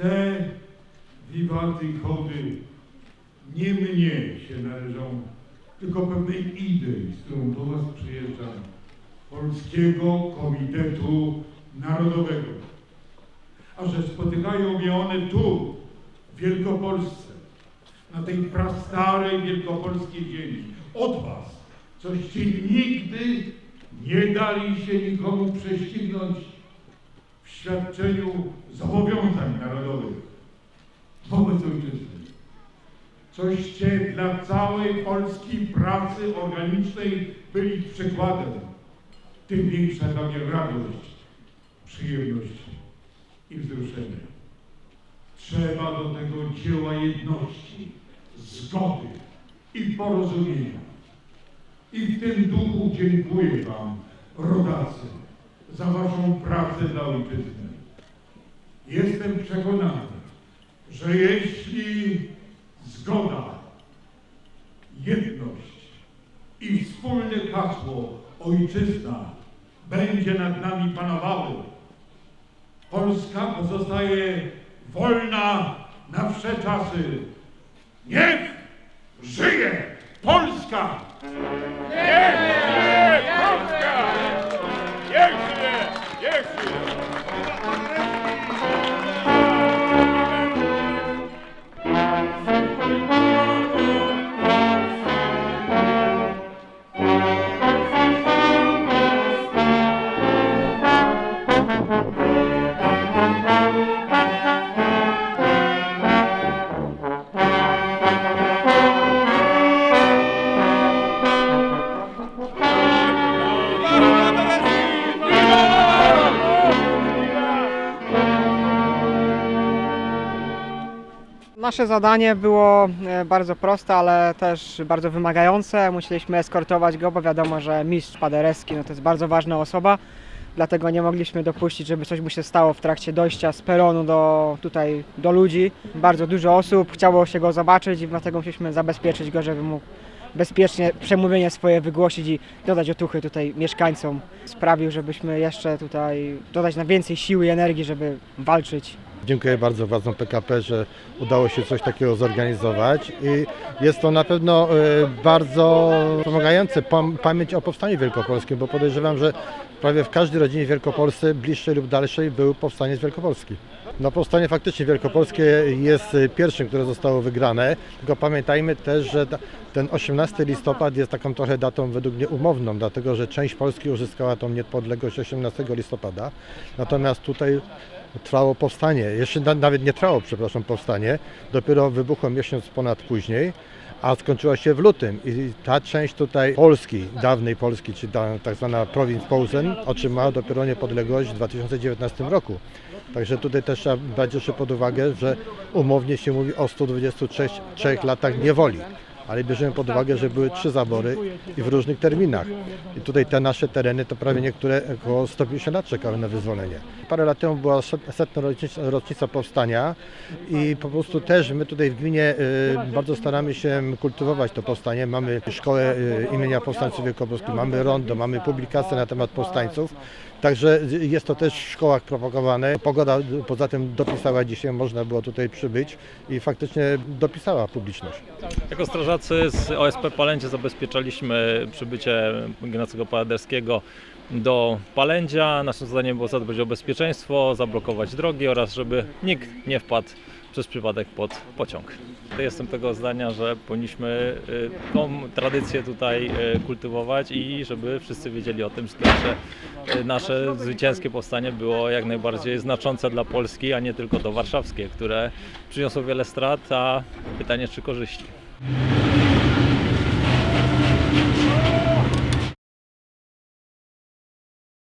Te wiwaty i hołdy nie mnie się należą, tylko pewnej idei, z którą do Was przyjeżdżam. Polskiego Komitetu Narodowego. A że spotykają mnie one tu, w Wielkopolsce, na tej prastarej wielkopolskiej ziemi, od Was, coście nigdy nie dali się nikomu prześcignąć świadczeniu zobowiązań narodowych wobec ojczyzny. Coście dla całej Polski pracy organicznej byli przykładem. Tym większa dla mnie radość, przyjemność i wzruszenie. Trzeba do tego dzieła jedności, zgody i porozumienia. I w tym duchu dziękuję Wam, rodacy, za Waszą pracę dla ojczyzny. Jestem przekonany, że jeśli zgoda, jedność i wspólne hasło ojczyzna będzie nad nami panowały, Polska pozostaje wolna na wsze czasy. Niech żyje Polska! Nasze zadanie było e, bardzo proste, ale też bardzo wymagające. Musieliśmy eskortować go, bo wiadomo, że mistrz Paderewski no to jest bardzo ważna osoba. Dlatego nie mogliśmy dopuścić, żeby coś mu się stało w trakcie dojścia z peronu do, tutaj do ludzi. Bardzo dużo osób chciało się go zobaczyć i dlatego musieliśmy zabezpieczyć go, żeby mógł bezpiecznie przemówienie swoje wygłosić i dodać otuchy tutaj mieszkańcom. Sprawił, żebyśmy jeszcze tutaj dodać na więcej siły i energii, żeby walczyć Dziękuję bardzo władzom PKP, że udało się coś takiego zorganizować i jest to na pewno e, bardzo pomagające pam- pamięć o Powstaniu Wielkopolskim, bo podejrzewam, że prawie w każdej rodzinie w Wielkopolsce, bliższej lub dalszej, był powstanie z Wielkopolski. No powstanie faktycznie wielkopolskie jest e, pierwszym, które zostało wygrane, tylko pamiętajmy też, że ten 18 listopad jest taką trochę datą według mnie umowną, dlatego że część Polski uzyskała tą niepodległość 18 listopada, natomiast tutaj trwało powstanie. Jeszcze na, nawet nie trwało, przepraszam, powstanie. Dopiero wybuchło miesiąc ponad później, a skończyło się w lutym. I ta część tutaj Polski, dawnej Polski, czy ta, tak zwana prowinc Posen, otrzymała dopiero niepodległość w 2019 roku. Także tutaj też trzeba brać jeszcze pod uwagę, że umownie się mówi o 123 trzech latach niewoli. Ale bierzemy pod uwagę, że były trzy zabory i w różnych terminach. I tutaj te nasze tereny, to prawie niektóre około 150 lat czekały na wyzwolenie. Parę lat temu była set- setna rocznica, powstania i po prostu też my tutaj w gminie y, bardzo staramy się kultywować to powstanie. Mamy szkołę y, imienia powstańców wielkopolskich, mamy rondo, mamy publikacje na temat powstańców. Także jest to też w szkołach propagowane. Pogoda poza tym dopisała dzisiaj, można było tutaj przybyć i faktycznie dopisała publiczność. Jako strażacy z OSP Palędzie zabezpieczaliśmy przybycie Ignacego Paderskiego do Palędzia. Naszym zadaniem było zadbać o bezpieczeństwo, zablokować drogi oraz żeby nikt nie wpadł przez przypadek pod pociąg. Jestem tego zdania, że powinniśmy y, tą tradycję tutaj y, kultywować i żeby wszyscy wiedzieli o tym, że nasze, y, nasze zwycięskie powstanie było jak najbardziej znaczące dla Polski, a nie tylko to warszawskie, które przyniosło wiele strat, a pytanie czy korzyści. フフフフ。